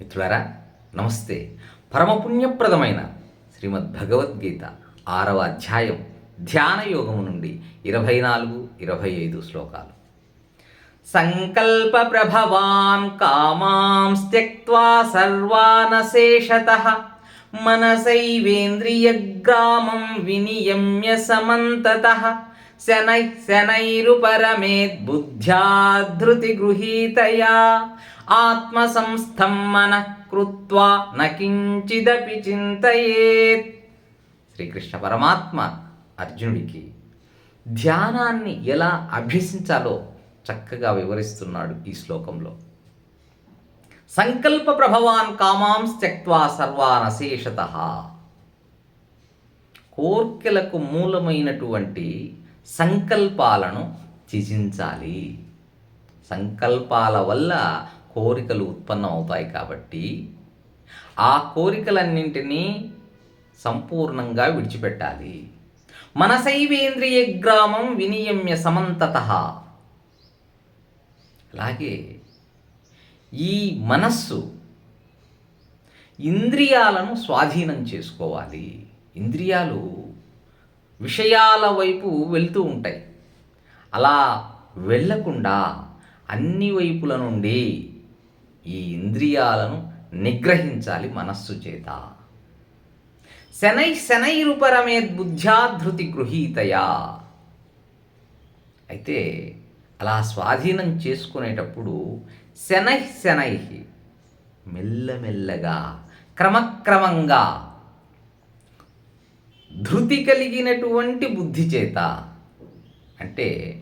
మిత్రులారా నమస్తే. పరమపుణ్యప్రదమైన శ్రీమద్ భగవద్గీత ఆరవ అధ్యాయం ధ్యాన యోగము నుండి ఇరవై నాలుగు ఇరవై ఐదు శ్లోకాలు. సంకల్ప ప్రభవాన్ కామాం త్యక్వా సర్వానశేషత. మనసైవేంద్రియగ్రామం వినియమ్య సమంతత. శనై శనైరుపరమేద్ బుద్ధ్యా గృహీతయా ఆత్మసంస్థం మనః కృత్వా నకించిదపి చింతయేత్ శ్రీకృష్ణ పరమాత్మ అర్జునుడికి ధ్యానాన్ని ఎలా అభ్యసించాలో చక్కగా వివరిస్తున్నాడు ఈ శ్లోకంలో. సంకల్ప ప్రభవాన్ కామాం త్యక్వా సర్వానశేషత కోర్కెలకు మూలమైనటువంటి సంకల్పాలను త్యజించాలి। సంకల్పాల వల్ల కోరికలు ఉత్పన్నం అవుతాయి కాబట్టి ఆ కోరికలన్నింటినీ సంపూర్ణంగా విడిచిపెట్టాలి. మనసైవేంద్రియ గ్రామం వినియమ్య సమంతత. అలాగే ఈ మనస్సు ఇంద్రియాలను స్వాధీనం చేసుకోవాలి. ఇంద్రియాలు విషయాల వైపు వెళ్తూ ఉంటాయి. అలా వెళ్ళకుండా అన్ని వైపుల నుండి ఈ ఇంద్రియాలను నిగ్రహించాలి మనస్సు చేత. శనై శనైరుపరమే బుద్ధ్యాధృతి గృహీతయా. అయితే అలా స్వాధీనం చేసుకునేటప్పుడు శనై శనై మెల్లమెల్లగా క్రమక్రమంగా ధృతి కలిగినటువంటి బుద్ధి చేత. అంటే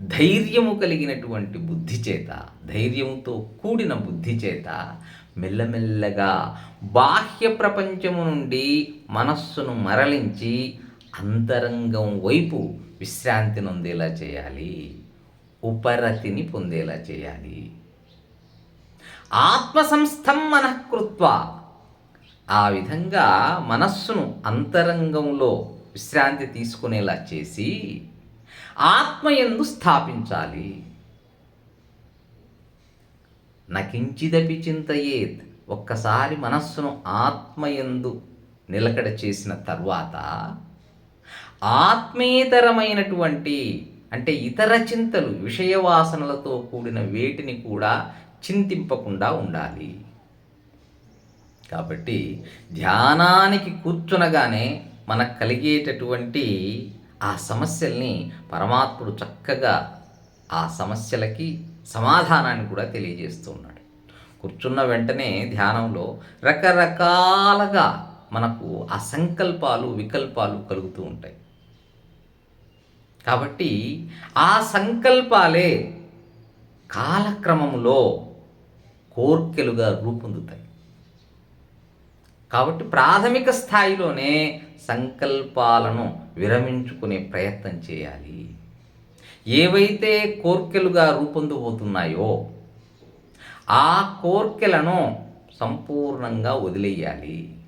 ధైర్యము కలిగినటువంటి బుద్ధి చేత ధైర్యంతో కూడిన బుద్ధి చేత మెల్లమెల్లగా బాహ్య ప్రపంచము నుండి మనస్సును మరలించి అంతరంగం వైపు విశ్రాంతి నొందేలా చేయాలి. ఉపరతిని పొందేలా చేయాలి. ఆత్మసంస్థం మనఃకృత్వ. ఆ విధంగా మనస్సును అంతరంగంలో విశ్రాంతి తీసుకునేలా చేసి ఆత్మయందు స్థాపించాలి. నకించిదపి చింతయేత్. ఒక్కసారి మనస్సును ఆత్మయందు నిలకడ చేసిన తర్వాత ఆత్మేతరమైనటువంటి అంటే ఇతర చింతలు విషయవాసనలతో కూడిన వేటిని కూడా చింతింపకుండా ఉండాలి. కాబట్టి ధ్యానానికి కూర్చునగానే మనకు కలిగేటటువంటి ఆ సమస్యల్ని పరమాత్ముడు చక్కగా ఆ సమస్యలకి సమాధానాన్ని కూడా తెలియజేస్తూ ఉన్నాడు. కూర్చున్న వెంటనే ధ్యానంలో రకరకాలుగా మనకు ఆ సంకల్పాలు వికల్పాలు కలుగుతూ ఉంటాయి. కాబట్టి ఆ సంకల్పాలే కాలక్రమంలో కోర్కెలుగా రూపొందుతాయి. కాబట్టి ప్రాథమిక స్థాయిలోనే సంకల్పాలను విరమించుకునే ప్రయత్నం చేయాలి. ఏవైతే కోర్కెలుగా రూపొందబోతున్నాయో ఆ కోర్కెలను సంపూర్ణంగా వదిలేయాలి.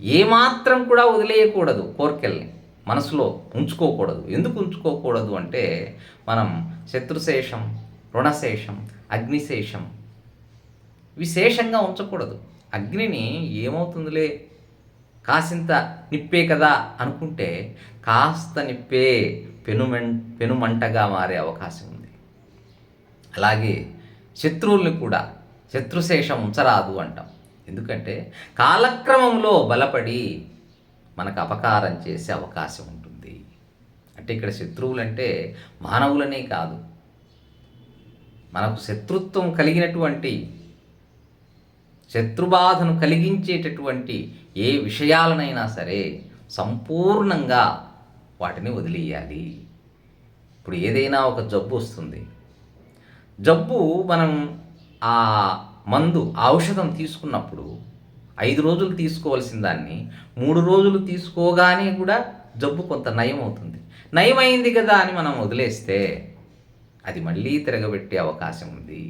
ఏమాత్రం కూడా వదిలేయకూడదు కోర్కెల్ని. మనసులో ఉంచుకోకూడదు. ఎందుకు ఉంచుకోకూడదు అంటే మనం శత్రుశేషం రుణశేషం అగ్నిశేషం విశేషంగా ఉంచకూడదు. అగ్నిని ఏమవుతుందిలే? కాసింత నిప్పే కదా అనుకుంటే కాస్త నిప్పే పెనుమెన్ పెనుమంటగా మారే అవకాశం ఉంది. అలాగే శత్రువుల్ని కూడా శత్రుశేషం ఉంచరాదు అంటాం. ఎందుకంటే కాలక్రమంలో బలపడి మనకు అపకారం చేసే అవకాశం ఉంటుంది. అంటే ఇక్కడ శత్రువులంటే మానవులనే కాదు. మనకు శత్రుత్వం కలిగినటువంటి శత్రుబాధను కలిగించేటటువంటి ఏ విషయాలనైనా సరే సంపూర్ణంగా వాటిని వదిలేయాలి. ఇప్పుడు ఏదైనా ఒక జబ్బు వస్తుంది. జబ్బు మనం ఆ మందు ఔషధం తీసుకున్నప్పుడు ఐదు రోజులు తీసుకోవాల్సిన దాన్ని మూడు రోజులు తీసుకోగానే కూడా జబ్బు కొంత నయం అవుతుంది నయమైంది కదా అని మనం వదిలేస్తే అది మళ్ళీ తిరగబెట్టే అవకాశం ఉంది.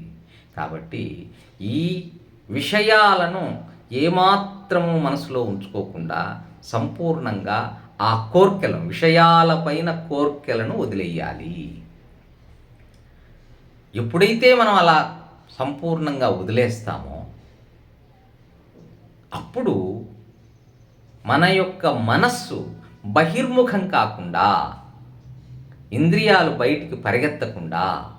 కాబట్టి ఈ విషయాలను ఏమాత్రము మనసులో ఉంచుకోకుండా సంపూర్ణంగా ఆ కోర్కెలను విషయాలపైన కోర్కెలను వదిలేయాలి. ఎప్పుడైతే మనం అలా సంపూర్ణంగా వదిలేస్తామో అప్పుడు మన యొక్క మనస్సు బహిర్ముఖం కాకుండా ఇంద్రియాలు బయటికి పరిగెత్తకుండా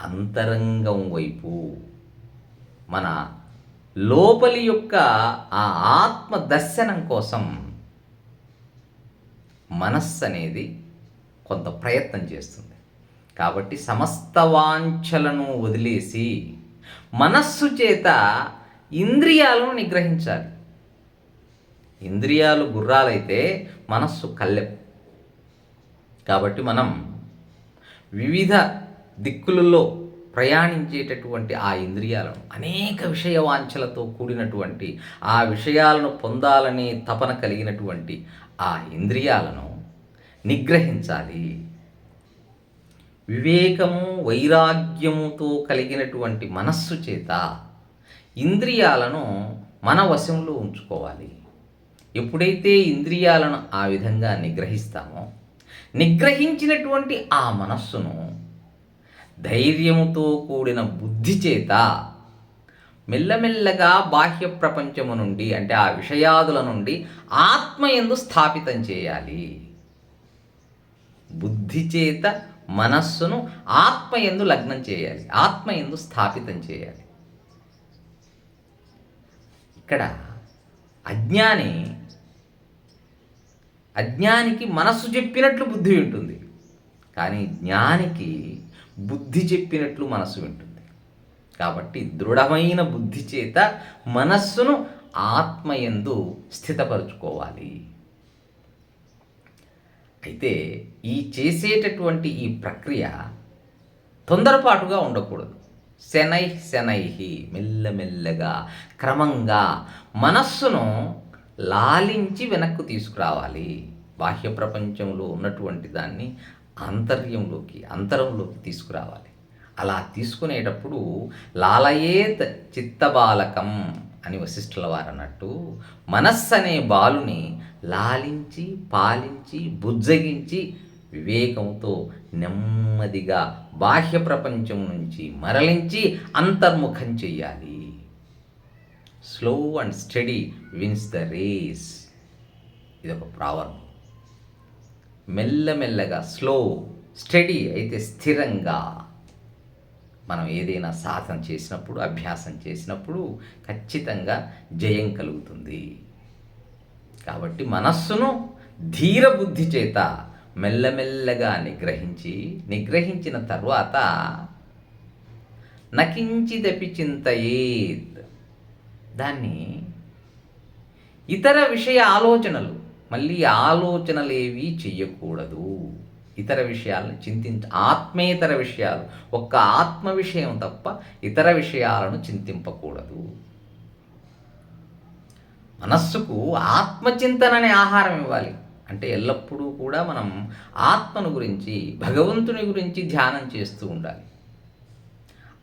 అంతరంగం వైపు మన లోపలి యొక్క ఆ ఆత్మ దర్శనం కోసం మనస్సు అనేది కొంత ప్రయత్నం చేస్తుంది. కాబట్టి సమస్త వాంఛలను వదిలేసి మనస్సు చేత ఇంద్రియాలను నిగ్రహించాలి. ఇంద్రియాలు గుర్రాలైతే మనస్సు కళ్ళెం కాబట్టి మనం వివిధ దిక్కులలో ప్రయాణించేటటువంటి ఆ ఇంద్రియాలను అనేక విషయ వాంఛలతో కూడినటువంటి ఆ విషయాలను పొందాలనే తపన కలిగినటువంటి ఆ ఇంద్రియాలను నిగ్రహించాలి. వివేకము వైరాగ్యముతో కలిగినటువంటి మనస్సు చేత ఇంద్రియాలను మన వశంలో ఉంచుకోవాలి. ఎప్పుడైతే ఇంద్రియాలను ఆ విధంగా నిగ్రహిస్తామో నిగ్రహించినటువంటి ఆ మనస్సును ధైర్యముతో కూడిన బుద్ధి చేత మెల్లమెల్లగా బాహ్య ప్రపంచము నుండి అంటే ఆ విషయాదుల నుండి ఆత్మ ఎందు స్థాపితం చేయాలి. బుద్ధి చేత మనస్సును ఆత్మ ఎందు లగ్నం చేయాలి. ఆత్మ ఎందు స్థాపితం చేయాలి. ఇక్కడ అజ్ఞాని అజ్ఞానికి మనస్సు చెప్పినట్లు బుద్ధి ఉంటుంది. కానీ జ్ఞానికి బుద్ధి చెప్పినట్లు మనస్సు వింటుంది. కాబట్టి దృఢమైన బుద్ధి చేత మనస్సును ఆత్మయందు స్థితపరుచుకోవాలి. అయితే ఈ చేసేటటువంటి ఈ ప్రక్రియ తొందరపాటుగా ఉండకూడదు. శనై శనైహి మెల్లమెల్లగా క్రమంగా మనస్సును లాలించి వెనక్కు తీసుకురావాలి. బాహ్య ప్రపంచంలో ఉన్నటువంటి దాన్ని ఆంతర్యంలోకి అంతరంలోకి తీసుకురావాలి. అలా తీసుకునేటప్పుడు లాలయేత్ చిత్తబాలకం అని వశిష్ఠుల వారు అన్నట్టు మనస్సు అనే బాలుని లాలించి పాలించి బుజ్జగించి వివేకంతో నెమ్మదిగా బాహ్య ప్రపంచం నుంచి మరలించి అంతర్ముఖం చెయ్యాలి. Slow and steady wins the race ఇది ఒక ప్రావర్బం మెల్లమెల్లగా స్లో స్టడీ అయితే స్థిరంగా మనం ఏదైనా సాధన చేసినప్పుడు అభ్యాసం చేసినప్పుడు ఖచ్చితంగా జయం కలుగుతుంది. కాబట్టి మనస్సును ధీర బుద్ధి చేత మెల్లమెల్లగా నిగ్రహించి నిగ్రహించిన తర్వాత నకించిదపి చింతయేత్ దాన్ని ఇతర విషయ ఆలోచనలు మళ్ళీ ఆలోచనలేవి చెయ్యకూడదు. ఇతర విషయాలను చింతించ ఆత్మేతర విషయాలు ఒక్క ఆత్మ విషయం తప్ప ఇతర విషయాలను చింతింపకూడదు. మనస్సుకు ఆత్మచింతన అనే ఆహారం ఇవ్వాలి. అంటే ఎల్లప్పుడూ కూడా మనం ఆత్మను గురించి భగవంతుని గురించి ధ్యానం చేస్తూ ఉండాలి.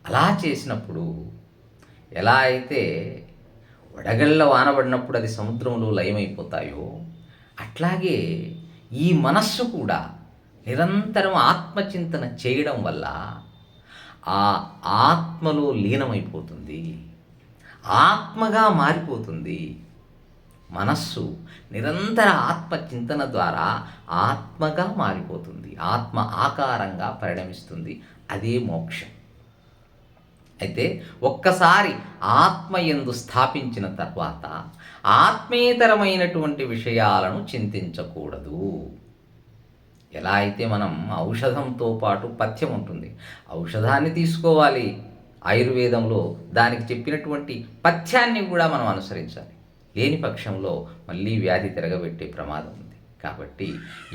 అలా చేసినప్పుడు ఎలా అయితే వడగళ్ళ వానబడినప్పుడు అది సముద్రంలో లయమైపోతాయో అట్లాగే ఈ మనస్సు కూడా నిరంతరం ఆత్మచింతన చేయడం వల్ల ఆ ఆత్మలో లీనమైపోతుంది. ఆత్మగా మారిపోతుంది. మనస్సు నిరంతర ఆత్మచింతన ద్వారా ఆత్మగా మారిపోతుంది. ఆత్మ ఆకారంగా పరిణమిస్తుంది. అదే మోక్షం. అయితే ఒక్కసారి ఆత్మ ఎందు స్థాపించిన తర్వాత ఆత్మేతరమైనటువంటి విషయాలను చింతించకూడదు. ఎలా అయితే మనం ఔషధంతో పాటు పథ్యం ఉంటుంది ఔషధాన్ని తీసుకోవాలి. ఆయుర్వేదంలో దానికి చెప్పినటువంటి పథ్యాన్ని కూడా మనం అనుసరించాలి. లేని పక్షంలో మళ్ళీ వ్యాధి తిరగబెట్టే ప్రమాదం ఉంది. కాబట్టి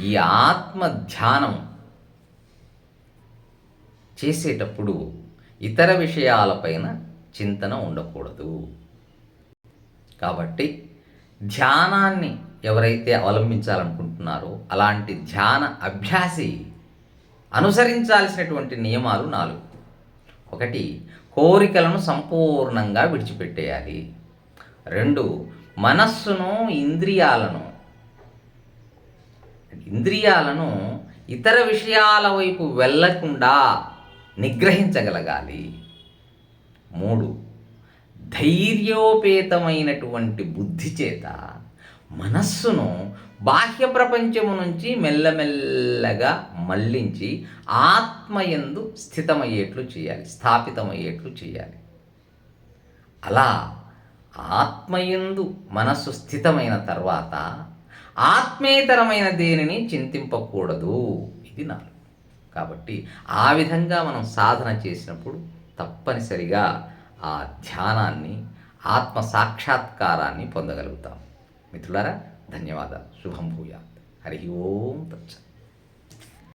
ఈ ఆత్మ ధ్యానం చేసేటప్పుడు ఇతర విషయాలపైన చింతన ఉండకూడదు. కాబట్టి ధ్యానాన్ని ఎవరైతే అవలంబించాలనుకుంటున్నారో అలాంటి ధ్యాన అభ్యాసి అనుసరించాల్సినటువంటి నియమాలు నాలుగు. ఒకటి కోరికలను సంపూర్ణంగా విడిచిపెట్టేయాలి. రెండు మనస్సును ఇంద్రియాలను ఇంద్రియాలను ఇతర విషయాల వైపు వెళ్ళకుండా నిగ్రహించగలగాలి. మూడు ధైర్యోపేతమైనటువంటి బుద్ధి చేత మనస్సును బాహ్య ప్రపంచము నుంచి మెల్లమెల్లగా మళ్ళించి ఆత్మయందు స్థితమయ్యేట్లు చేయాలి స్థాపితమయ్యేట్లు చేయాలి. అలా ఆత్మయందు మనస్సు స్థితమైన తర్వాత ఆత్మేతరమైన దేనిని చింతింపకూడదు. ఇది నాలుగు. కాబట్టి ఆ విధంగా మనం సాధన చేసినప్పుడు తప్పనిసరిగా ఆ ధ్యానాన్ని ఆత్మ సాక్షాత్కారాన్ని పొందగలుగుతాం. మిత్రులారా ధన్యవాదాలు. శుభం భూయాత్. హరి ఓం తచ్చ